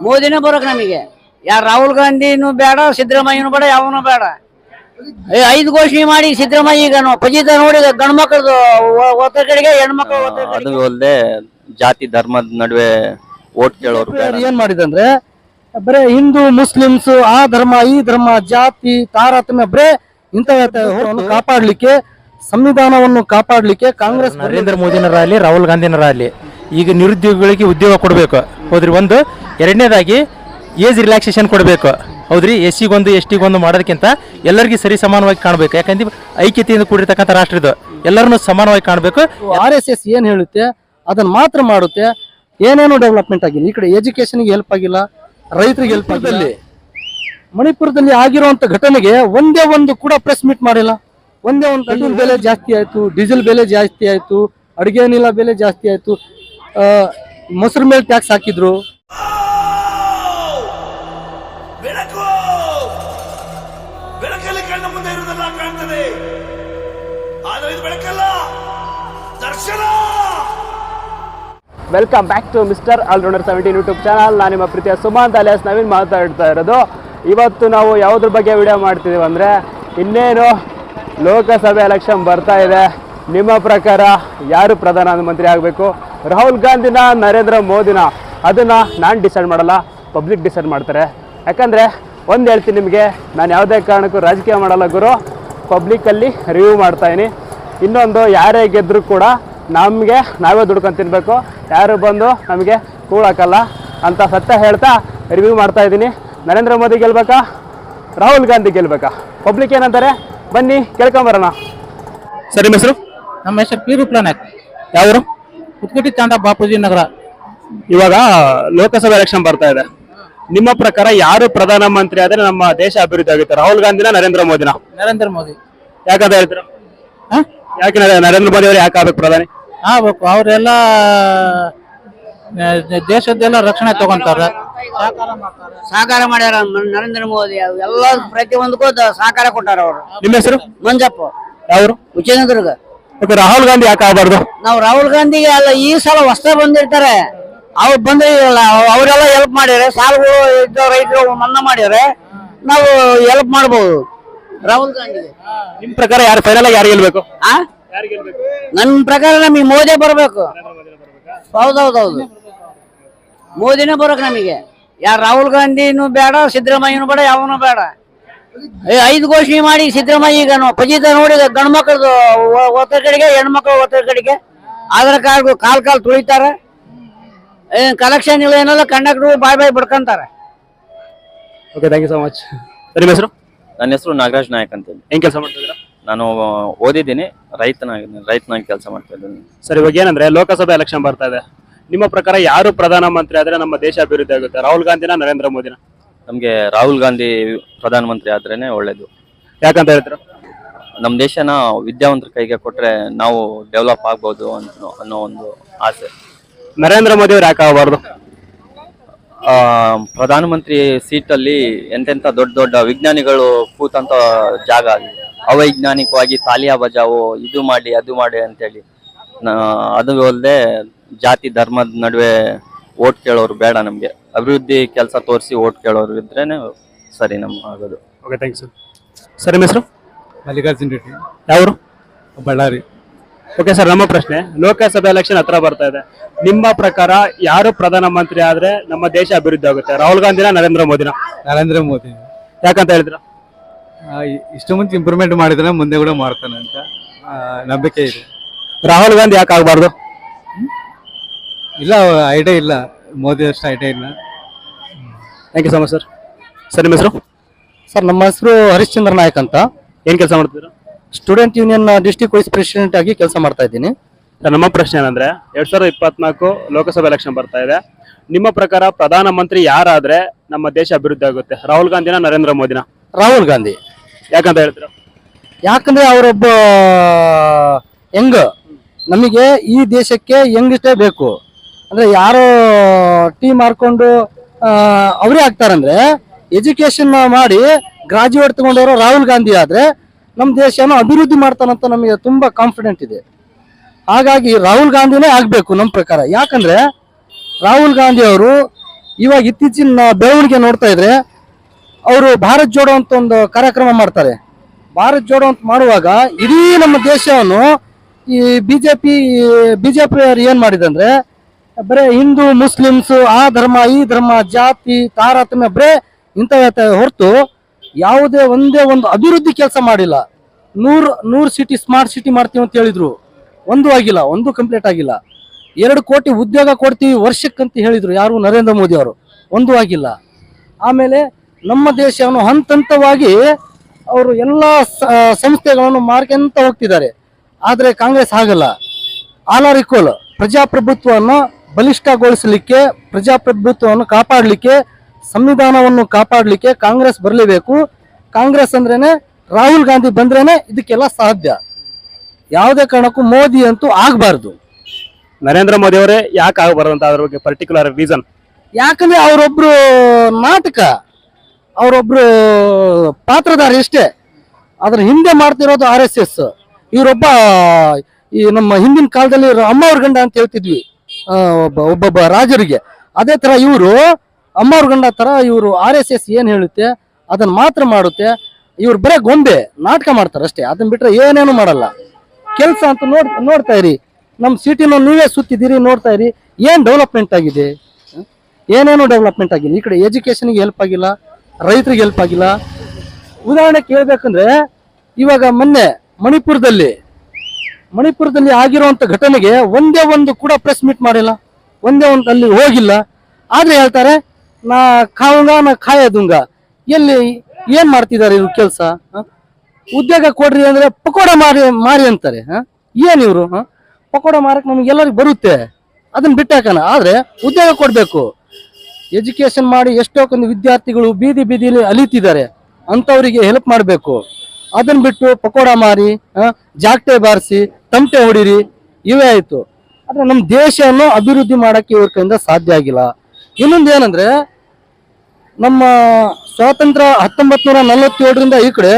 ಮೋದಿನೇ ಬರೋಕ್ ನಮಗೆ. ಯಾರು ರಾಹುಲ್ ಗಾಂಧಿನೂ ಬೇಡ ಸಿದ್ದರಾಮಯ್ಯನು ಬೇಡ ಯಾವನು ಬೇಡ. ಏ, ಐದು ಘೋಷಣೆ ಮಾಡಿ ಸಿದ್ದರಾಮಯ್ಯ ಈಗ ಫಜೀತ ನೋಡಿ ಗಂಡು ಮಕ್ಕಳದು ಒತ್ತ ಕಡೆಗೆ ಹೆಣ್ಮಕ್ಳು ಅದು ಅಲ್ಲದೆ ಜಾತಿ ಧರ್ಮದ ನಡುವೆ ಓಟ್ ಕೇಳೋರು ಏನ್ ಮಾಡಿದಂದ್ರೆ ಬರೇ ಹಿಂದೂ ಮುಸ್ಲಿಮ್ಸ್ ಆ ಧರ್ಮ ಈ ಧರ್ಮ ಜಾತಿ ತಾರತಮ್ಯ ಬರೇ ಇಂಥ ಕಾಪಾಡಲಿಕ್ಕೆ ಸಂವಿಧಾನವನ್ನು ಕಾಪಾಡಲಿಕ್ಕೆ ಕಾಂಗ್ರೆಸ್ ನರೇಂದ್ರ ಮೋದಿನರಾಗಲಿ ರಾಹುಲ್ ಗಾಂಧಿನರಾಗಲಿ ಈಗ ನಿರುದ್ಯೋಗಿಗಳಿಗೆ ಉದ್ಯೋಗ ಕೊಡಬೇಕು. ಹೋದ್ರಿ ಒಂದು ಎರಡನೇದಾಗಿ ಏಜ್ ರಿಲ್ಯಾಕ್ಸೇಷನ್ ಕೊಡಬೇಕು. ಹೌದ್ರಿ? ಎಸ್ ಸಿಗೊಂದು ಎಸ್ ಟಿಗೊಂದು ಮಾಡೋದಕ್ಕಿಂತ ಎಲ್ಲರಿಗೂ ಸರಿ ಸಮಾನವಾಗಿ ಕಾಣಬೇಕು. ಯಾಕಂದ್ರೆ ಐಕ್ಯತೆಯಿಂದ ಕೂಡಿರ್ತಕ್ಕಂಥ ರಾಷ್ಟ್ರ ಇದು. ಎಲ್ಲರನ್ನು ಸಮಾನವಾಗಿ ಕಾಣಬೇಕು. ಆರ್ ಎಸ್ ಎಸ್ ಏನು ಹೇಳುತ್ತೆ? ಅದನ್ನು ಮಾತ್ರ ಮಾಡುತ್ತೆ. ಏನೇನೋ ಡೆವಲಪ್ಮೆಂಟ್ ಆಗಿಲ್ಲ. ಈ ಕಡೆ ಎಜುಕೇಶನ್ಗೆ ಹೆಲ್ಪ್ ಆಗಿಲ್ಲ. ರೈತರಿಗೆ ಹೆಲ್ಪ್ ಆಗಿಲ್ಲ. ಮಣಿಪುರದಲ್ಲಿ. ಆಗಿರುವಂಥ ಘಟನೆಗೆ ಒಂದೇ ಒಂದು ಕೂಡ ಪ್ರೆಸ್ ಮೀಟ್ ಮಾಡಿಲ್ಲ. ಒಂದೇ ಒಂದು ಪೆಟ್ರೋಲ್ ಬೆಲೆ ಜಾಸ್ತಿ ಆಯಿತು ಡೀಸೆಲ್ ಬೆಲೆ ಜಾಸ್ತಿ ಆಯಿತು ಅಡುಗೆ ಅನಿಲ ಬೆಲೆ ಜಾಸ್ತಿ ಆಯಿತು. ಮೊಸರು ಮೇಲೆ ಟ್ಯಾಕ್ಸ್ ಹಾಕಿದ್ರು. Welcome back to mister all rounder seventeen YouTube channel ನಾನು ನಿಮ್ಮ ಪ್ರೀತಿಯ ಸುಮಾಂತ್ ಅಲಿಯಾಸ್. ನವೀನ್ ಮಾತಾಡ್ತಾ ಇರೋದು. ಇವತ್ತು ನಾವು ಯಾವುದ್ರ ಬಗ್ಗೆ ವಿಡಿಯೋ ಮಾಡ್ತಿದ್ದೀವಿ ಅಂದರೆ ಇನ್ನೇನು ಲೋಕಸಭೆ ಎಲೆಕ್ಷನ್ ಬರ್ತಾ ಇದೆ. ನಿಮ್ಮ ಪ್ರಕಾರ ಯಾರು ಪ್ರಧಾನಮಂತ್ರಿ ಆಗಬೇಕು? ರಾಹುಲ್ ಗಾಂಧಿನ ನರೇಂದ್ರ ಮೋದಿನ ಅದನ್ನು ನಾನು ಡಿಸೈಡ್ ಮಾಡಲ್ಲ ಪಬ್ಲಿಕ್ ಡಿಸೈಡ್ ಮಾಡ್ತಾರೆ. ಯಾಕಂದರೆ ಒಂದು ಹೇಳ್ತೀನಿ ನಿಮಗೆ, ನಾನು ಯಾವುದೇ ಕಾರಣಕ್ಕೂ ರಾಜಕೀಯ ಮಾಡಲ್ಲ ಗುರು. ಪಬ್ಲಿಕ್ಕಲ್ಲಿ ರಿವ್ಯೂ ಮಾಡ್ತಾಯಿನಿ ಇನ್ನೊಂದು ಯಾರೇ ಗೆದ್ದರೂ ಕೂಡ ನಮಗೆ ನಾವೇ ದುಡ್ಕೊಂಡು ತಿನ್ನಬೇಕು ಯಾರು ಬಂದು ನಮಗೆ ಕೂಳಾಕಲ್ಲ ಅಂತ ಸತ್ಯ ಹೇಳ್ತಾ ರಿವ್ಯೂ ಮಾಡ್ತಾ ಇದ್ದೀನಿ. ನರೇಂದ್ರ ಮೋದಿ ಗೆಲ್ಬೇಕಾ? ರಾಹುಲ್ ಗಾಂಧಿ ಗೆಲ್ಬೇಕಾ? ಪಬ್ಲಿಕ್ ಏನಂತಾರೆ? ಬನ್ನಿ ಕೇಳ್ಕೊಂಬರೋಣ ಸರಿ ನಿಮ್ಮ ಹೆಸರು? ನಮ್ಮ ಹೆಸರು ಪೀರು ಪ್ಲಾನೆಟ್ ಯಾವರು? ಕುತ್ಕುಟಿ ತಾಂಡ ಬಾಪೂಜಿ ನಗರ. ಇವಾಗ ಲೋಕಸಭೆ ಎಲೆಕ್ಷನ್ ಬರ್ತಾ ಇದೆ. ನಿಮ್ಮ ಪ್ರಕಾರ ಯಾರು ಪ್ರಧಾನಮಂತ್ರಿ ಆದರೆ ನಮ್ಮ ದೇಶ ಅಭಿವೃದ್ಧಿ ಆಗುತ್ತೆ? ರಾಹುಲ್ ಗಾಂಧಿನ ನರೇಂದ್ರ ಮೋದಿನ? ನರೇಂದ್ರ ಮೋದಿ. ಯಾಕಂತ ಹೇಳ್ತೀರಾ? ಯಾಕೆ ನರೇ- ನರೇಂದ್ರ ಮೋದಿ ಅವರು ಯಾಕೆ ಆಗ್ಬೇಕು ಪ್ರಧಾನಿ? ಆಗ್ಬೇಕು. ಅವರೆಲ್ಲ ದೇಶದ್ದೆಲ್ಲ ರಕ್ಷಣೆ ತಗೊಂತಾರೆ. ಸಹಕಾರ ಮಾಡ್ಯಾರ ನರೇಂದ್ರ ಮೋದಿ ಎಲ್ಲ ಪ್ರತಿಯೊಂದಕ್ಕೂ ಸಹಕಾರ ಕೊಟ್ಟಾರ ಅವರು. ನಿಮ್ಮ ಹೆಸರು? ಮಂಜಪ್ಪ. ಅವರು ವಿಜಯನಗರ್ಗ. ರಾಹುಲ್ ಗಾಂಧಿ ಯಾಕೆ ಆಗಬಾರ್ದು? ನಾವು ರಾಹುಲ್ ಗಾಂಧಿಗೆ ಅಲ್ಲ ಈ ಸಲ ಹೊಸ ಬಂದಿರ್ತಾರೆ. ಅವ್ರು ಬಂದಿರಲ್ಲ ಅವರೆಲ್ಲ ಹೆಲ್ಪ್ ಮಾಡ್ಯಾರ. ಸಾಲಗಳು ಇದ್ದ ರೈತರು ಮನ್ನಾ ಮಾಡ್ಯಾರೆ. ನಾವು ಹೆಲ್ಪ್ ಮಾಡ್ಬೋದು. ರಾಹುಲ್ ಗಾಂಧಿಗೆ. ನಿಮ್ ಪ್ರಕಾರ ಯಾರು ಫೈನಲ್ ಆಗಿ ಯಾರು ಗೆಲ್ಬೇಕು? ಆ? ನನ್ನ ಪ್ರಕಾರ ನಮಗೆ ಮೋದಿ ಬರ್ಬೇಕು. ಹೌದೌದೌದು. ಮೋದಿನೇ ಬರಬೇಕು ನಮಗೆ. ಯಾರು ರಾಹುಲ್ ಗಾಂಧಿನೂ ಬೇಡ ಸಿದ್ದರಾಮಯ್ಯನೂ ಬೇಡ ಯಾವನು ಬೇಡ. ಏ, ಐದು ಘೋಷಣೆ ಮಾಡಿ ಸಿದ್ದರಾಮಯ್ಯ ಈಗ ನಾವು ಫಜೀತ ನೋಡಿ ಗಂಡು ಮಕ್ಕಳದು ಒತ್ತ ಕಡೆಗೆ ಹೆಣ್ಮಕ್ಳು ಒತ್ತ ಕಡೆಗೆ. ಆಧಾರ್ ಕಾರ್ಡ್ ಕಾಲ್ ಕಾಲ್ ತುಳಿತಾರೆ. ಏನ್ ಕಲೆಕ್ಷನ್ ಇಲ್ಲ ಏನಲ್ಲ ಕಂಡಕ್ಟ್ರು ಬಾಯ್ ಬಾಯ್ ಬಿಡ್ಕೊಂತಾರೆ. Okay thank you so much ಸರಿ ನಿಮ್ಮ ಹೆಸರು? ನನ್ನ ಹೆಸರು ನಾಗರಾಜ್ ನಾಯಕ್ ಅಂತೇಳಿ. ಏನ್ ಕೆಲಸ ಮಾಡ್ತಿದ್ದೀರಾ ನಾನು ಓದಿದ್ದೀನಿ. ರೈತನಾಗಿ ರೈತನಾಗಿ ಕೆಲಸ ಮಾಡ್ತಾ ಇದ್ದೀನಿ. ಸರ್ ಇವಾಗ ಏನಂದ್ರೆ ಲೋಕಸಭೆ ಎಲೆಕ್ಷನ್ ಬರ್ತಾ ಇದೆ. ನಿಮ್ಮ ಪ್ರಕಾರ ಯಾರು ಪ್ರಧಾನಮಂತ್ರಿ ಆದ್ರೆ ನಮ್ಮ ದೇಶ ಅಭಿವೃದ್ಧಿ ಆಗುತ್ತೆ? ರಾಹುಲ್ ಗಾಂಧಿನ ನರೇಂದ್ರ ಮೋದಿನ? ನಮಗೆ ರಾಹುಲ್ ಗಾಂಧಿ ಪ್ರಧಾನಮಂತ್ರಿ ಆದ್ರೇನೆ ಒಳ್ಳೇದು. ಯಾಕಂತ ಹೇಳ್ತೀರಾ? ನಮ್ಮ ದೇಶನ ವಿದ್ಯಾವಂತರ ಕೈಗೆ ಕೊಟ್ರೆ ನಾವು ಡೆವಲಪ್ ಆಗ್ಬೋದು ಅಂತ ಅನ್ನೋ ಒಂದು ಆಸೆ. ನರೇಂದ್ರ ಮೋದಿ ಅವ್ರು ಯಾಕೆ ಆಗಬಾರ್ದು? ಆ, ಪ್ರಧಾನಮಂತ್ರಿ ಸೀಟಲ್ಲಿ ಎಂತೆಂಥ ದೊಡ್ಡ ದೊಡ್ಡ ವಿಜ್ಞಾನಿಗಳು ಕೂತಂತ ಜಾಗ ಅದು. ಅವೈಜ್ಞಾನಿಕವಾಗಿ ತಾಲಿಯಾ ಬಜಾವೋ ಇದು ಮಾಡಿ ಅದು ಮಾಡಿ ಅಂತೇಳಿ. ನಾ- ಅದು ಅಲ್ಲದೆ ಜಾತಿ ಧರ್ಮದ ನಡುವೆ ಓಟ್ ಕೇಳೋರು ಬೇಡ ನಮಗೆ. ಅಭಿವೃದ್ಧಿ ಕೆಲಸ ತೋರಿಸಿ ಓಟ್ ಕೇಳೋರು ಇದ್ರೇನೆ ಸರಿ ನಮ್ಮ ಆಗೋದು. Okay thank you sir sir ನಿಮ್ಮ ಹೆಸರು? ಮಲ್ಲಿಕಾರ್ಜುನ್ ರೆಡ್ಡಿ. ಯಾವರು? ಬಳ್ಳಾರಿ. ಓಕೆ ಸರ್ ನಮ್ಮ ಪ್ರಶ್ನೆ. ಲೋಕಸಭೆ ಎಲೆಕ್ಷನ್ ಹತ್ರ ಬರ್ತಾ ಇದೆ. ನಿಮ್ಮ ಪ್ರಕಾರ ಯಾರು ಪ್ರಧಾನಮಂತ್ರಿ ಆದ್ರೆ ನಮ್ಮ ದೇಶ ಅಭಿವೃದ್ಧಿ ಆಗುತ್ತೆ? ರಾಹುಲ್ ಗಾಂಧಿನ ನರೇಂದ್ರ ಮೋದಿನ? ನರೇಂದ್ರ ಮೋದಿ. ಯಾಕಂತ ಹೇಳ್ತೀರಾ ಇಷ್ಟು ಮುಂಚೆ ಇಂಪ್ರೂವ್ಮೆಂಟ್ ಮಾಡಿದ್ರೆ ಮುಂದೆ ಕೂಡ ಮಾಡ್ತಾನೆ ಅಂತ ನಂಬಿಕೆ ಇದೆ. ರಾಹುಲ್ ಗಾಂಧಿ ಯಾಕೆ ಆಗಬಾರ್ದು? ಇಲ್ಲ ಐಡಿಯಾ ಇಲ್ಲ. ಮೋದಿ ಅಷ್ಟು ಐಡಿಯಾ ಇಲ್ಲ. Thank you so much sir sir ನಿಮ್ಮ ಹೆಸರು? ಸರ್ ನಮ್ಮ ಹೆಸರು ಹರಿಶ್ಚಂದ್ರ ನಾಯಕ್ ಅಂತ. ಏನು ಕೆಲಸ ಮಾಡ್ತೀರ student union district vice president ಆಗಿ ಕೆಲಸ ಮಾಡ್ತಾ ಇದ್ದೀನಿ. ಸರ್ ನಮ್ಮ ಪ್ರಶ್ನೆ ಏನಂದ್ರೆ ಎರಡ್ ಸಾವಿರದ ಇಪ್ಪತ್ನಾಲ್ಕು ಲೋಕಸಭೆ ಎಲೆಕ್ಷನ್ ಬರ್ತಾ ಇದೆ. ನಿಮ್ಮ ಪ್ರಕಾರ ಪ್ರಧಾನಮಂತ್ರಿ ಯಾರಾದ್ರೆ ನಮ್ಮ ದೇಶ ಅಭಿವೃದ್ಧಿ ಆಗುತ್ತೆ? ರಾಹುಲ್ ಗಾಂಧಿನ ನರೇಂದ್ರ ಮೋದಿನ? ರಾಹುಲ್ ಗಾಂಧಿ. ಯಾಕಂತ ಹೇಳಿದ್ರು? ಯಾಕಂದ್ರೆ ಅವರೊಬ್ಬ, ಯಂಗ್, ನಮಗೆ ಈ ದೇಶಕ್ಕೆ ಯಂಗಿಷ್ಟೇ ಬೇಕು. ಅಂದ್ರೆ ಯಾರೋ ಟೀ ಮಾಡ್ಕೊಂಡು ಅವರೇ ಆಗ್ತಾರಂದ್ರೆ ಎಜುಕೇಶನ್ ಮಾಡಿ ಗ್ರಾಜುಯೇಟ್ ತಗೊಂಡವರು ರಾಹುಲ್ ಗಾಂಧಿ ಆದ್ರೆ ನಮ್ಮ ದೇಶನ ಅಭಿವೃದ್ಧಿ ಮಾಡ್ತಾನಂತ ನಮಗೆ ತುಂಬಾ ಕಾನ್ಫಿಡೆಂಟ್ ಇದೆ. ಹಾಗಾಗಿ ರಾಹುಲ್ ಗಾಂಧಿನೇ ಆಗಬೇಕು ನಮ್ಮ ಪ್ರಕಾರ. ಯಾಕಂದ್ರೆ ರಾಹುಲ್ ಗಾಂಧಿ ಅವರು ಇವಾಗ ಇತ್ತೀಚಿನ ಬೆಳವಣಿಗೆ ನೋಡ್ತಾ ಇದ್ರೆ ಅವರು ಭಾರತ್ ಜೋಡೋ ಅಂತ ಒಂದು ಕಾರ್ಯಕ್ರಮ ಮಾಡ್ತಾರೆ. ಭಾರತ್ ಜೋಡೋ ಅಂತ ಮಾಡುವಾಗ ಇಡೀ ನಮ್ಮ ದೇಶವನ್ನು ಈ ಬಿಜೆಪಿ ಬಿಜೆಪಿ ಅವರು ಏನ್ ಮಾಡಿದಂದ್ರೆ ಬರೇ ಹಿಂದೂ, ಮುಸ್ಲಿಮ್ಸ್, ಆ ಧರ್ಮ, ಈ ಧರ್ಮ, ಜಾತಿ, ತಾರತಮ್ಯ ಬರೇ ಇಂಥ ಹೊರತು ಯಾವುದೇ ಒಂದೇ ಒಂದು ಅಭಿವೃದ್ಧಿ ಕೆಲಸ ಮಾಡಿಲ್ಲ. ನೂರ್ ನೂರ್ ಸಿಟಿ, ಸ್ಮಾರ್ಟ್ ಸಿಟಿ ಮಾಡ್ತೀವಿ ಅಂತ ಹೇಳಿದ್ರು. ಒಂದು ಆಗಿಲ್ಲ, ಒಂದು ಕಂಪ್ಲೀಟ್ ಆಗಿಲ್ಲ. ಎರಡು ಕೋಟಿ ಉದ್ಯೋಗ ಕೊಡ್ತೀವಿ ವರ್ಷಕ್ಕಂತ ಹೇಳಿದ್ರು ಯಾರು ನರೇಂದ್ರ ಮೋದಿ ಅವರು. ಒಂದು ಆಗಿಲ್ಲ. ಆಮೇಲೆ ನಮ್ಮ ದೇಶವನ್ನು ಹಂತ ಹಂತವಾಗಿ ಅವರು ಎಲ್ಲ ಸಂಸ್ಥೆಗಳನ್ನು ಮಾರ್ಕೆಂತ ಹೋಗ್ತಿದ್ದಾರೆ. ಆದರೆ ಕಾಂಗ್ರೆಸ್ ಆಗಲ್ಲ ಆಲ್ ಆರ್ ಈಕ್ವಲ್ ಪ್ರಜಾಪ್ರಭುತ್ವವನ್ನು ಬಲಿಷ್ಠಗೊಳಿಸಲಿಕ್ಕೆ ಪ್ರಜಾಪ್ರಭುತ್ವವನ್ನು ಕಾಪಾಡಲಿಕ್ಕೆ ಸಂವಿಧಾನವನ್ನು ಕಾಪಾಡಲಿಕ್ಕೆ ಕಾಂಗ್ರೆಸ್ ಬರಲೇಬೇಕು. ಕಾಂಗ್ರೆಸ್ ಅಂದ್ರೇನೆ ರಾಹುಲ್ ಗಾಂಧಿ ಬಂದ್ರೇನೆ ಇದಕ್ಕೆಲ್ಲ ಸಾಧ್ಯ. ಯಾವುದೇ ಕಾರಣಕ್ಕೂ ಮೋದಿ ಅಂತೂ ಆಗಬಾರ್ದು. ನರೇಂದ್ರ ಮೋದಿ ಅವರೇ ಯಾಕೆ ಆಗಬಾರ್ದು ಅಂತ ಅದ್ರ ಬಗ್ಗೆ ಪರ್ಟಿಕ್ಯುಲರ್ ರೀಸನ್ ಯಾಕಂದ್ರೆ ಅವರೊಬ್ರು ನಾಟಕ. ಅವರೊಬ್ರು ಪಾತ್ರಧಾರಿ ಇಷ್ಟೇ. ಅದ್ರ ಹಿಂದೆ ಮಾಡ್ತಿರೋದು ಆರ್ ಎಸ್ ಎಸ್. ಇವರೊಬ್ಬ, ಈ ನಮ್ಮ ಹಿಂದಿನ ಕಾಲದಲ್ಲಿ ಅಮ್ಮವ್ರ ಗಂಡ ಅಂತ ಹೇಳ್ತಿದ್ವಿ. ಒಬ್ಬ, ಒಬ್ಬೊಬ್ಬ ರಾಜರಿಗೆ. ಅದೇ ತರ ಇವರು, ಅಮ್ಮವ್ರ ಗಂಡ ತರ ಇವರು ಆರ್ ಎಸ್ ಎಸ್ ಏನ್ ಹೇಳುತ್ತೆ ಅದನ್ನ ಮಾತ್ರ ಮಾಡುತ್ತೆ. ಇವ್ರು ಬರೇ ಗೊಂಬೆ, ನಾಟಕ ಮಾಡ್ತಾರೆ ಅಷ್ಟೇ. ಅದನ್ನ ಬಿಟ್ರೆ ಏನೇನು ಮಾಡಲ್ಲ. ಕೆಲಸ ಅಂತ ನೋಡ್, ನೋಡ್ತಾ ಇರಿ. ನಮ್ಮ ಸಿಟಿನ ನೀವೇ ಸುತ್ತಿದ್ದೀರಿ, ನೋಡ್ತಾ ಇರಿ. ಏನು ಡೆವಲಪ್ಮೆಂಟ್ ಆಗಿದೆ? ಏನೇನು ಡೆವಲಪ್ಮೆಂಟ್ ಆಗಿಲ್ಲ ಈ ಕಡೆ ಎಜುಕೇಶನ್ಗೆ ಹೆಲ್ಪ್ ಆಗಿಲ್ಲ. ರೈತರಿಗೆ ಹೆಲ್ಪ್ ಆಗಿಲ್ಲ. ಉದಾಹರಣೆ ಕೇಳ್ಬೇಕಂದ್ರೆ, ಇವಾಗ ಮೊನ್ನೆ ಮಣಿಪುರದಲ್ಲಿ ಮಣಿಪುರದಲ್ಲಿ ಆಗಿರುವಂತ ಘಟನೆಗೆ ಒಂದೇ ಒಂದು ಕೂಡ ಪ್ರೆಸ್ ಮೀಟ್ ಮಾಡಿಲ್ಲ. ಒಂದೇ ಒಂದು ಅಲ್ಲಿ ಹೋಗಿಲ್ಲ. ಆದ್ರೆ ಹೇಳ್ತಾರೆ, ನಾ ಕಾವಂಗ ನಾ ಖಾಯದುಂಗ. ಎಲ್ಲಿ, ಏನ್ ಮಾಡ್ತಿದ್ದಾರೆ ಇವ್ರು ಕೆಲಸ? ಉದ್ಯೋಗ ಕೊಡ್ರಿ ಅಂದ್ರೆ ಪಕೋಡ ಮಾರಿ ಮಾರಿ ಅಂತಾರೆ? ಏನ್ ಇವರು? ಪಕೋಡ ಮಾರಕ್ ನಮ್ಗೆ ಎಲ್ಲರಿಗೂ ಬರುತ್ತೆ. ಅದನ್ನ ಬಿಟ್ಟಾಕಣ. ಆದ್ರೆ ಉದ್ಯೋಗ ಕೊಡ್ಬೇಕು. ಎಜುಕೇಶನ್ ಮಾಡಿ ಎಷ್ಟೋ ವಿದ್ಯಾರ್ಥಿಗಳು ಬೀದಿ ಬೀದಿಲಿ ಅಲಿತಿದ್ದಾರೆ, ಅಂಥವರಿಗೆ ಹೆಲ್ಪ್ ಮಾಡಬೇಕು. ಅದನ್ನು ಬಿಟ್ಟು ಪಕೋಡ ಮಾರಿ ಜಾಕ್ಟೆ ಬಾರಿಸಿ ತಮಟೆ ಹೊಡಿರಿ, ಇವೇ ಆಯ್ತು. ಆದರೆ ನಮ್ಮ ದೇಶವನ್ನು ಅಭಿವೃದ್ಧಿ ಮಾಡಕ್ಕೆ ಇವ್ರ ಕೈಯಿಂದ ಸಾಧ್ಯ ಆಗಿಲ್ಲ. ಇನ್ನೊಂದು ಏನಂದ್ರೆ, ನಮ್ಮ ಸ್ವಾತಂತ್ರ್ಯ ಹತ್ತೊಂಬತ್ ನೂರ ನಲವತ್ತೇಳರಿಂದ ಈ ಕಡೆ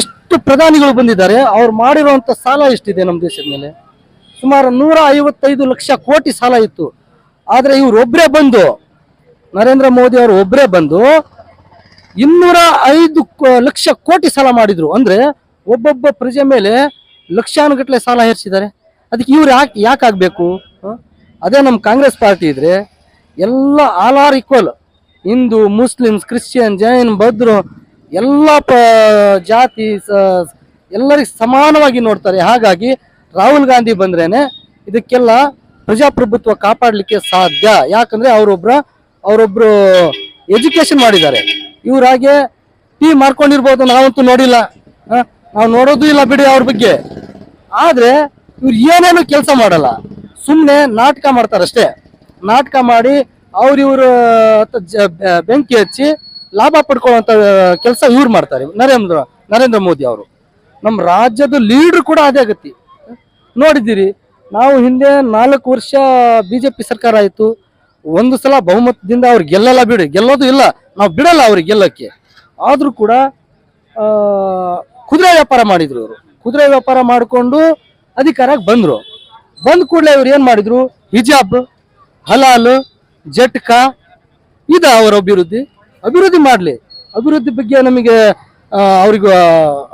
ಎಷ್ಟು ಪ್ರಧಾನಿಗಳು ಬಂದಿದ್ದಾರೆ, ಅವ್ರು ಮಾಡಿರುವಂತ ಸಾಲ ಎಷ್ಟಿದೆ ನಮ್ಮ ದೇಶದ ಮೇಲೆ? ಸುಮಾರು ನೂರ ಐವತ್ತೈದು ಲಕ್ಷ ಕೋಟಿ ಸಾಲ ಇತ್ತು. ಆದರೆ ಇವ್ರು ಒಬ್ಬರೇ ಬಂದು ನರೇಂದ್ರ ಮೋದಿ ಅವರು ಒಬ್ಬರೇ ಬಂದು ಇನ್ನೂರ ಐದು ಲಕ್ಷ ಕೋಟಿ ಸಾಲ ಮಾಡಿದ್ರು. ಅಂದ್ರೆ ಒಬ್ಬೊಬ್ಬ ಪ್ರಜೆ ಮೇಲೆ ಲಕ್ಷಾನುಗಟ್ಟಲೆ ಸಾಲ ಹೇರಿಸಿದ್ದಾರೆ ಅದಕ್ಕೆ ಇವ್ರು ಯಾಕೆ ಯಾಕೆ ಆಗ್ಬೇಕು? ಅದೇ ನಮ್ಮ ಕಾಂಗ್ರೆಸ್ ಪಾರ್ಟಿ ಇದ್ರೆ ಎಲ್ಲ all are equal. Hindu, Muslims, Christian, Jain ಬದ್ರು ಎಲ್ಲ ಪ ಜಾತಿ ಎಲ್ಲರಿಗೆ ಸಮಾನವಾಗಿ ನೋಡ್ತಾರೆ. ಹಾಗಾಗಿ ರಾಹುಲ್ ಗಾಂಧಿ ಬಂದ್ರೇನೆ ಇದಕ್ಕೆಲ್ಲ ಪ್ರಜಾಪ್ರಭುತ್ವ ಕಾಪಾಡಲಿಕ್ಕೆ ಸಾಧ್ಯ. ಯಾಕಂದ್ರೆ ಅವರೊಬ್ರ ಅವರೊಬ್ರು ಎಜುಕೇಶನ್ ಮಾಡಿದ್ದಾರೆ. ಇವ್ರ ಹಾಗೆ ಟೀ ಮಾಡ್ಕೊಂಡಿರ್ಬೋದು ನಾವಂತೂ ನೋಡಿಲ್ಲ? ನಾವು ನೋಡೋದು ಇಲ್ಲ ಬಿಡಿ ಅವ್ರ ಬಗ್ಗೆ. ಆದ್ರೆ ಇವ್ರು ಏನೇನು ಕೆಲಸ ಮಾಡಲ್ಲ. ಸುಮ್ಮನೆ ನಾಟಕ ಮಾಡ್ತಾರಷ್ಟೇ. ನಾಟಕ ಮಾಡಿ ಅವ್ರ ಇವ್ರ ಬೆಂಕಿ ಹಚ್ಚಿ ಲಾಭ ಪಡ್ಕೊಳ್ಳುವಂತ ಕೆಲಸ ಇವ್ರು ಮಾಡ್ತಾರೆ. ನರೇಂದ್ರ ನರೇಂದ್ರ ಮೋದಿ ಅವರು. ನಮ್ಮ ರಾಜ್ಯದ ಲೀಡರ್ ಕೂಡ ಅದೇ ಗತಿ ನೋಡಿದ್ದೀರಿ, ನಾವು ಹಿಂದೆ ನಾಲ್ಕು ವರ್ಷ ಬಿಜೆಪಿ ಸರ್ಕಾರ ಆಯಿತು. ಒಂದು ಸಲ ಬಹುಮತದಿಂದ ಅವ್ರು ಗೆಲ್ಲಲ್ಲ ಬಿಡು. ಗೆಲ್ಲೋದು ಇಲ್ಲ. ನಾವು ಬಿಡಲ್ಲ ಅವ್ರಿಗೆ ಗೆಲ್ಲಕ್ಕೆ. ಆದರೂ ಕೂಡ ಕುದುರೆ ವ್ಯಾಪಾರ ಮಾಡಿದ್ರು ಅವರು ಕುದುರೆ ವ್ಯಾಪಾರ ಮಾಡಿಕೊಂಡು ಅಧಿಕಾರಕ್ಕೆ ಬಂದರು. ಬಂದ ಕೂಡಲೇ ಇವ್ರು ಏನು ಮಾಡಿದ್ರು? ಹಿಜಾಬ್, ಹಲಾಲ್, ಜಟ್ಕಾ, ಇದ ಅವರ ಅಭಿವೃದ್ಧಿ. ಅಭಿವೃದ್ಧಿ ಮಾಡಲಿ. ಅಭಿವೃದ್ಧಿ ಬಗ್ಗೆ ನಮಗೆ ಅವ್ರಿಗೆ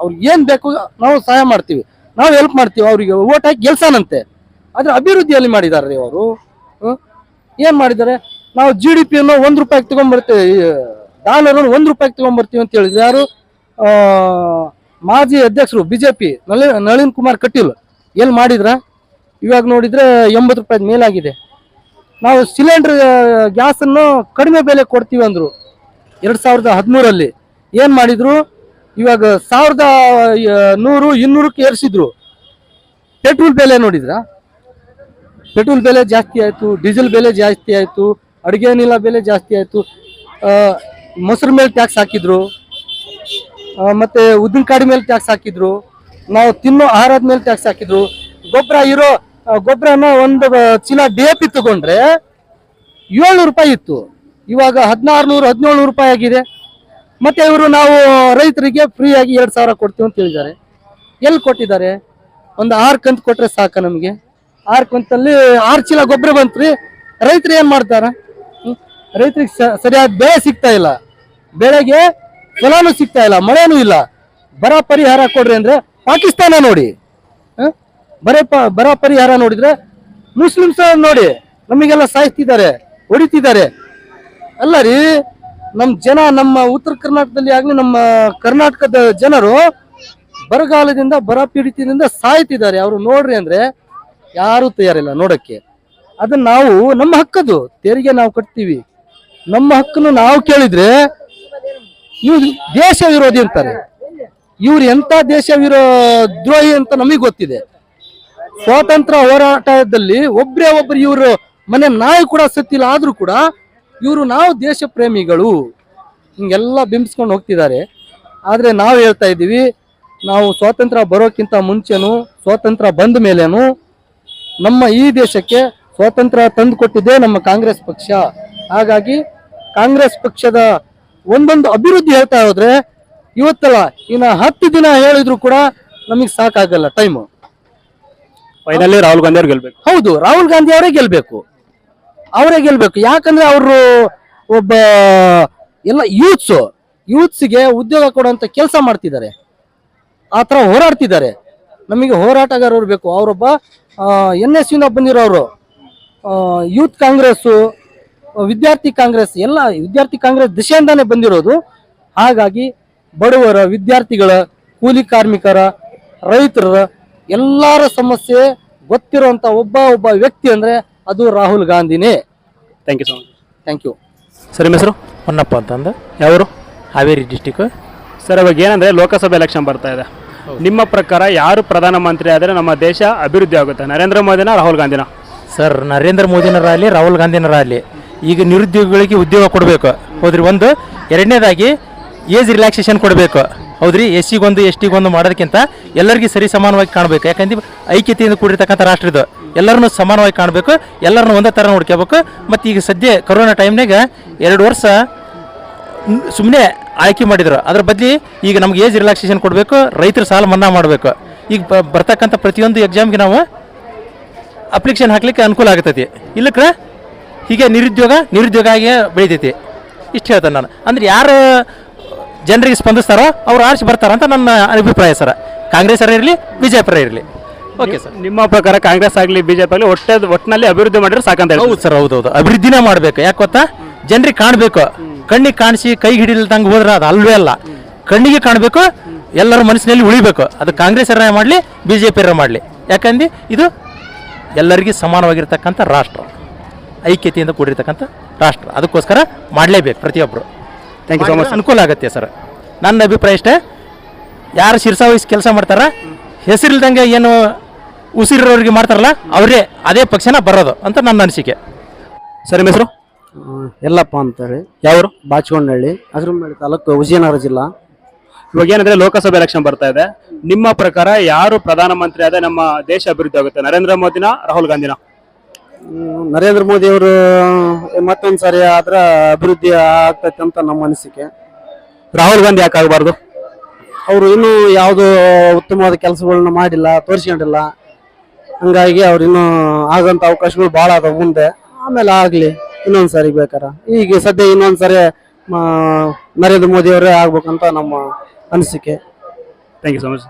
ಅವ್ರಿಗೆ ಏನು ಬೇಕು ನಾವು ಸಹಾಯ ಮಾಡ್ತೀವಿ. ನಾವು ಹೆಲ್ಪ್ ಮಾಡ್ತೀವಿ ಅವರಿಗೆ. ಓಟ್ ಹಾಕಿ ಗೆಲ್ಸಾನಂತೆ. ಆದ್ರೆ ಅಭಿವೃದ್ಧಿಯಲ್ಲಿ ಮಾಡಿದ್ದಾರೆ ಅವರು. ಏನು ಮಾಡಿದ್ದಾರೆ? ನಾವು ಜಿ ಡಿ ಪಿಯನ್ನು ಒಂದ್ ರೂಪಾಯಿ ತಗೊಂಡ್ಬರ್ತೀವಿ ಡಾಲರ್ ಒಂದ್ ರೂಪಾಯಿ ತಗೊಂಡ್ಬರ್ತೀವಿ ಅಂತ ಹೇಳಿದ್ರು ಯಾರು? ಮಾಜಿ ಅಧ್ಯಕ್ಷರು ಬಿಜೆಪಿ ನಳಿನ್ ಕುಮಾರ್ ಕಟೀಲ್ ಎಲ್ಲಿ ಮಾಡಿದ್ರ? ಇವಾಗ ನೋಡಿದ್ರೆ ಎಂಬತ್ತು ರೂಪಾಯಿ ಮೇಲಾಗಿದೆ. ನಾವು ಸಿಲಿಂಡರ್ ಗ್ಯಾಸನ್ನು ಕಡಿಮೆ ಬೆಲೆ ಕೊಡ್ತೀವಿ ಅಂದ್ರು. ಎರಡ್ ಸಾವಿರದ ಹದಿಮೂರಲ್ಲಿ. ಏನ್ ಮಾಡಿದ್ರು? ಇವಾಗ ಸಾವಿರದ ನೂರು, ಇನ್ನೂರಕ್ಕೆ ಏರಿಸಿದ್ರು. ಪೆಟ್ರೋಲ್ ಬೆಲೆ ನೋಡಿದ್ರ? ಪೆಟ್ರೋಲ್ ಬೆಲೆ ಜಾಸ್ತಿ ಆಯಿತು, ಡೀಸೆಲ್ ಬೆಲೆ ಜಾಸ್ತಿ ಆಯಿತು, ಅಡುಗೆ ಅನಿಲ ಬೆಲೆ ಜಾಸ್ತಿ ಆಯಿತು. ಮೊಸರು ಮೇಲೆ ಟ್ಯಾಕ್ಸ್ ಹಾಕಿದ್ರು. ಮತ್ತು ಮತ್ತೆ ಉದ್ದಿನ ಕಾಡಿ ಮೇಲೆ ಟ್ಯಾಕ್ಸ್ ಹಾಕಿದ್ರು. ನಾವು ತಿನ್ನೋ ಆಹಾರದ ಮೇಲೆ ಟ್ಯಾಕ್ಸ್ ಹಾಕಿದ್ರು. ಗೊಬ್ಬರ ಇರೋ ಗೊಬ್ಬರನ ಒಂದು ಚೀಲ ಡಿ ಎ ಪಿ ತಗೊಂಡ್ರೆ ಏಳ್ನೂರು ರೂಪಾಯಿ ಇತ್ತು. ಇವಾಗ ಹದಿನಾರು ನೂರು ಹದಿನೇಳು ರೂಪಾಯಿ ಆಗಿದೆ. ಮತ್ತೆ ಇವರು ನಾವು ರೈತರಿಗೆ ಫ್ರೀ ಆಗಿ ಎರಡು ಸಾವಿರ ಕೊಡ್ತೀವಿ ಅಂತ ಹೇಳಿದ್ದಾರೆ. ಎಲ್ಲಿ ಕೊಟ್ಟಿದ್ದಾರೆ? ಒಂದು ಆರು ಕಂತು ಕೊಟ್ಟರೆ ಸಾಕ ನಮಗೆ. ಆರು ಕಂತಲ್ಲಿ ಆರು ಚೀಲ ಗೊಬ್ಬರ ಬಂತ್ರಿ. ರೈತರು ಏನು ಮಾಡ್ತಾರೆ? ರೈತರಿಗೆ ಸರಿಯಾದ ಬೆಳೆ ಸಿಗ್ತಾ ಇಲ್ಲ. ಬೆಳೆಗೆ ಫಲಾನು ಸಿಗ್ತಾ ಇಲ್ಲ, ಮಳೆನೂ ಇಲ್ಲ. ಬರ ಪರಿಹಾರ ಕೊಡ್ರಿ ಅಂದ್ರೆ ಪಾಕಿಸ್ತಾನ ನೋಡಿ. ಬರೇ ಬರ ಪರಿಹಾರ ನೋಡಿದ್ರೆ ಮುಸ್ಲಿಮ್ಸ್ ನೋಡಿ, ನಮಗೆಲ್ಲ ಸಾಯಿಸ್ತಿದ್ದಾರೆ, ಹೊಡಿತಿದ್ದಾರೆ. ಅಲ್ಲ ರೀ ನಮ್ಮ ಜನ ನಮ್ಮ ಉತ್ತರ ಕರ್ನಾಟಕದಲ್ಲಿ ಆಗಲಿ, ನಮ್ಮ ಕರ್ನಾಟಕದ ಜನರು ಬರಗಾಲದಿಂದ ಬರ ಪೀಡಿತದಿಂದ ಸಾಯ್ತಿದ್ದಾರೆ. ಅವರು ನೋಡ್ರಿ ಅಂದ್ರೆ ಯಾರು ತಯಾರಿಲ್ಲ ನೋಡಕ್ಕೆ. ಅದನ್ನ ನಾವು ನಮ್ಮ ಹಕ್ಕದು, ತೆರಿಗೆ ನಾವು ಕಟ್ತೀವಿ. ನಮ್ಮ ಹಕ್ಕನ್ನು ನಾವು ಕೇಳಿದ್ರೆ ಇವ್ರು ದೇಶ ವಿರೋಧಿ ಅಂತಾರೆ. ಇವ್ರು ಎಂತ ದೇಶ ವಿರೋ ದ್ರೋಹಿ ಅಂತ ನಮಗೆ ಗೊತ್ತಿದೆ. ಸ್ವಾತಂತ್ರ್ಯ ಹೋರಾಟದಲ್ಲಿ ಒಬ್ರೇ ಒಬ್ರು ಇವರು ಮನೆ ನಾಯಿ ಕೂಡ ಸತ್ತಿಲ್ಲ, ಆದ್ರೂ ಕೂಡ ಇವರು ನಾವು ದೇಶ ಪ್ರೇಮಿಗಳು. ಹಿಂಗೆಲ್ಲ ಬಿಂಬಿಸ್ಕೊಂಡು ಹೋಗ್ತಿದ್ದಾರೆ. ಆದರೆ ನಾವು ಹೇಳ್ತಾ ಇದ್ದೀವಿ, ನಾವು ಸ್ವಾತಂತ್ರ್ಯ ಬರೋಕ್ಕಿಂತ ಮುಂಚೆನೂ, ಸ್ವಾತಂತ್ರ್ಯ ಬಂದ ಮೇಲೇನು ನಮ್ಮ ಈ ದೇಶಕ್ಕೆ ಸ್ವಾತಂತ್ರ್ಯ ತಂದು ಕೊಟ್ಟಿದ್ದೇ ನಮ್ಮ ಕಾಂಗ್ರೆಸ್ ಪಕ್ಷ. ಹಾಗಾಗಿ ಕಾಂಗ್ರೆಸ್ ಪಕ್ಷದ ಒಂದೊಂದು ಅಭಿವೃದ್ಧಿ ಹೇಳ್ತಾ ಹೋದ್ರೆ ಇವತ್ತಲ್ಲ ಇನ್ನ ಹತ್ತು ದಿನ ಹೇಳಿದ್ರು ಕೂಡ ನಮಗೆ ಸಾಕಾಗಲ್ಲ ಟೈಮು ಫೈನಲಿ ರಾಹುಲ್ ಗಾಂಧಿ ಅವ್ರು ಗೆಲ್ಬೇಕು. ಹೌದು ರಾಹುಲ್ ಗಾಂಧಿ ಅವರೇ ಗೆಲ್ಬೇಕು. ಅವರೇ ಗೆಲ್ಬೇಕು. ಯಾಕಂದ್ರೆ ಅವರು ಒಬ್ಬ ಎಲ್ಲ ಯೂತ್ಸು ಯೂತ್ಸ್ಗೆ ಉದ್ಯೋಗ ಕೊಡುವಂತ ಕೆಲಸ ಮಾಡ್ತಿದ್ದಾರೆ. ಆ ಥರ ಹೋರಾಡ್ತಿದ್ದಾರೆ. ನಮಗೆ ಹೋರಾಟಗಾರರು ಬೇಕು. ಅವರೊಬ್ಬ ಎನ್ ಎಸ್ ಯುನ ಬಂದಿರೋರು ಯೂತ್ ಕಾಂಗ್ರೆಸ್ಸು ವಿದ್ಯಾರ್ಥಿ ಕಾಂಗ್ರೆಸ್ ಎಲ್ಲ ವಿದ್ಯಾರ್ಥಿ ಕಾಂಗ್ರೆಸ್ ದಿಶೆಯಿಂದಾನೇ ಬಂದಿರೋದು. ಹಾಗಾಗಿ ಬಡವರ ವಿದ್ಯಾರ್ಥಿಗಳ ಕೂಲಿ ಕಾರ್ಮಿಕರ ರೈತರ ಎಲ್ಲರ ಸಮಸ್ಯೆ ಗೊತ್ತಿರುವಂತ ಒಬ್ಬ ಒಬ್ಬ ವ್ಯಕ್ತಿ ಅಂದ್ರೆ ಅದು Rahul ಗಾಂಧಿನೇ. Thank you so much thank you sir ನಿಮ್ಮ ಹೆಸರು? ಹೊನ್ನಪ್ಪ ಅಂತಂದು. ಯಾವರು? ಹಾವೇರಿ ಡಿಸ್ಟಿಕ್ ಸರ್ ಅವಾಗ ಏನಂದ್ರೆ ಲೋಕಸಭೆ ಎಲೆಕ್ಷನ್ ಬರ್ತಾ ಇದೆ. ನಿಮ್ಮ ಪ್ರಕಾರ ಯಾರು ಪ್ರಧಾನಮಂತ್ರಿ ಆದರೆ ನಮ್ಮ ದೇಶ ಅಭಿವೃದ್ಧಿ ಆಗುತ್ತೆ? ನರೇಂದ್ರ ಮೋದಿನ, ರಾಹುಲ್ ಗಾಂಧಿನ? ಸರ್, ನರೇಂದ್ರ ಮೋದಿನರಾಗಲಿ ರಾಹುಲ್ ಗಾಂಧಿನರಾಗಲಿ ಈಗ ನಿರುದ್ಯೋಗಿಗಳಿಗೆ ಉದ್ಯೋಗ ಕೊಡಬೇಕು. ಹೌದ್ರಿ, ಒಂದು. ಎರಡನೇದಾಗಿ ಏಜ್ ರಿಲ್ಯಾಕ್ಸೇಷನ್ ಕೊಡಬೇಕು. ಹೌದ್ರಿ ಎಸ್ ಸಿಗೊಂದು ಎಸ್ ಟಿಗೊಂದು ಮಾಡೋದಕ್ಕಿಂತ ಎಲ್ಲರಿಗೂ ಸರಿ ಸಮಾನವಾಗಿ ಕಾಣಬೇಕು. ಯಾಕಂದ್ರೆ ಐಕ್ಯತೆಯಿಂದ ಕೂಡಿರ್ತಕ್ಕಂಥ ರಾಷ್ಟ್ರ ಇದು. ಎಲ್ಲರನ್ನೂ ಸಮಾನವಾಗಿ ಕಾಣಬೇಕು. ಎಲ್ಲರನ್ನೂ ಒಂದೇ ಥರ ನೋಡ್ಕೋಬೇಕು ಮತ್ತು ಈಗ ಸದ್ಯ ಕೊರೋನಾ ಟೈಮ್ನಾಗ ಎರಡು ವರ್ಷ ಸುಮ್ಮನೆ ಆಯ್ಕೆ ಮಾಡಿದ್ರು. ಅದ್ರ ಬದಲಿ ಈಗ ನಮ್ಗೆ ಏಜ್ ರಿಲ್ಯಾಕ್ಸೇಷನ್ ಕೊಡಬೇಕು ರೈತರ ಸಾಲ ಮನ್ನಾ ಮಾಡಬೇಕು. ಈಗ ಬರ್ತಕ್ಕಂಥ ಪ್ರತಿಯೊಂದು ಎಕ್ಸಾಮ್ಗೆ ನಾವು ಅಪ್ಲಿಕೇಶನ್ ಹಾಕ್ಲಿಕ್ಕೆ ಅನುಕೂಲ ಆಗತೈತಿ. ಇಲ್ಲಕ್ರ ಹೀಗೆ ನಿರುದ್ಯೋಗ ನಿರುದ್ಯೋಗ ಆಗಿ ಬೆಳಿತೈತಿ. ಇಷ್ಟು ಹೇಳ್ತೇನೆ ನಾನು. ಅಂದ್ರೆ ಯಾರು ಜನರಿಗೆ ಸ್ಪಂದಿಸ್ತಾರೋ ಅವ್ರು ಆರಿಸಿ ಬರ್ತಾರ ಅಂತ ನನ್ನ ಅಭಿಪ್ರಾಯ ಸರ್. ಕಾಂಗ್ರೆಸ್ ಇರಲಿ ಬಿ ಜೆ ಪಿ ಇರಲಿ ಓಕೆ ಸರ್ ನಿಮ್ಮ ಪ್ರಕಾರ ಕಾಂಗ್ರೆಸ್ ಆಗಲಿ ಬಿಜೆಪಿ ಆಗಲಿ ಒಟ್ಟೆ ಒಟ್ಟಿನಲ್ಲಿ ಅಭಿವೃದ್ಧಿ ಮಾಡಿದ್ರೆ ಸಾಕಂತ ಹೌದು ಸರ್ ಹೌದೌದು ಅಭಿವೃದ್ಧಿನೇ ಮಾಡಬೇಕು. ಯಾಕೆ ಗೊತ್ತಾ? ಜನರಿಗೆ ಕಾಣಬೇಕು. ಕಣ್ಣಿಗೆ ಕಾಣಿಸಿ ಕೈ ಹಿಡಿಲ್ದಂಗೆ ಹೋದ್ರೆ ಅದು ಅಲ್ವೇ ಅಲ್ಲ. ಕಣ್ಣಿಗೆ ಕಾಣಬೇಕು ಎಲ್ಲರ ಮನಸ್ಸಿನಲ್ಲಿ ಉಳಿಬೇಕು. ಅದು ಕಾಂಗ್ರೆಸ್ ಮಾಡಲಿ ಬಿ ಜೆ ಪಿ ಮಾಡಲಿ. ಯಾಕಂದ್ರೆ ಇದು ಎಲ್ಲರಿಗೂ ಸಮಾನವಾಗಿರ್ತಕ್ಕಂಥ ರಾಷ್ಟ್ರ. ಐಕ್ಯತೆಯಿಂದ ಕೂಡಿರ್ತಕ್ಕಂಥ ರಾಷ್ಟ್ರ. ಅದಕ್ಕೋಸ್ಕರ ಮಾಡಲೇಬೇಕು ಪ್ರತಿಯೊಬ್ಬರು ಥ್ಯಾಂಕ್ ಯು ಸೊ ಮಚ್ ಅನುಕೂಲ ಆಗುತ್ತೆ ಸರ್. ನನ್ನ ಅಭಿಪ್ರಾಯ ಇಷ್ಟೇ. ಯಾರು ಶಿರ್ಸಾ ವಹಿಸಿ ಕೆಲಸ ಮಾಡ್ತಾರ ಹೆಸರಿಲ್ದಂಗೆ ಏನು ಉಸಿರಿರೋರಿಗೆ ಮಾಡ್ತಾರಲ್ಲ ಅವರೇ ಅದೇ ಪಕ್ಷನ ಬರೋದು ಅಂತ ನನ್ನ ಅನಿಸಿಕೆ. ಸರ್ ನಿಮ್ಮ ಹೆಸರು? ಎಲ್ಲಪ್ಪ ಅಂತೇಳಿ. ಯಾವರು? ಬಾಚಗೊಂಡಹಳ್ಳಿ ಮೇಲೆ ತಾಲೂಕು ವಿಜಯನಗರ ಜಿಲ್ಲಾ. ಇವಾಗ ಏನಂದ್ರೆ ಲೋಕಸಭೆ ಎಲೆಕ್ಷನ್ ಬರ್ತಾ ಇದೆ. ನಿಮ್ಮ ಪ್ರಕಾರ ಯಾರು ಪ್ರಧಾನಮಂತ್ರಿ ಆದ್ರೆ ನಮ್ಮ ದೇಶ ಅಭಿವೃದ್ಧಿ ಆಗುತ್ತೆ? ನರೇಂದ್ರ ಮೋದಿನ ರಾಹುಲ್ ಗಾಂಧಿನ? ನರೇಂದ್ರ ಮೋದಿ ಅವರು ಮತ್ತೊಂದು ಸಾರಿ ಆದ್ರ ಅಭಿವೃದ್ಧಿ ಆಗ್ತೈತೆ ಅಂತ ನಮ್ಮ ಅನಿಸಿಕೆ. ರಾಹುಲ್ ಗಾಂಧಿ ಯಾಕೆ ಆಗಬಾರ್ದು? ಅವರು ಇನ್ನೂ ಯಾವುದು ಉತ್ತಮವಾದ ಕೆಲಸಗಳನ್ನ ಮಾಡಿಲ್ಲ ತೋರಿಸ್ಕೊಂಡಿಲ್ಲ. ಹಂಗಾಗಿ ಅವ್ರು ಇನ್ನೂ ಆಗಂತ ಅವಕಾಶಗಳು ಭಾಳ ಅದಾವ ಮುಂದೆ. ಆಮೇಲೆ ಆಗ್ಲಿ. ಇನ್ನೊಂದ್ ಸಾರಿ ಬೇಕಾರ ಈಗ ಸದ್ಯ ಇನ್ನೊಂದು ಸಾರಿ ನರೇಂದ್ರ ಮೋದಿ ಅವರೇ ಆಗ್ಬೇಕಂತ ನಮ್ಮ ಅನಿಸಿಕೆ. Thank you so much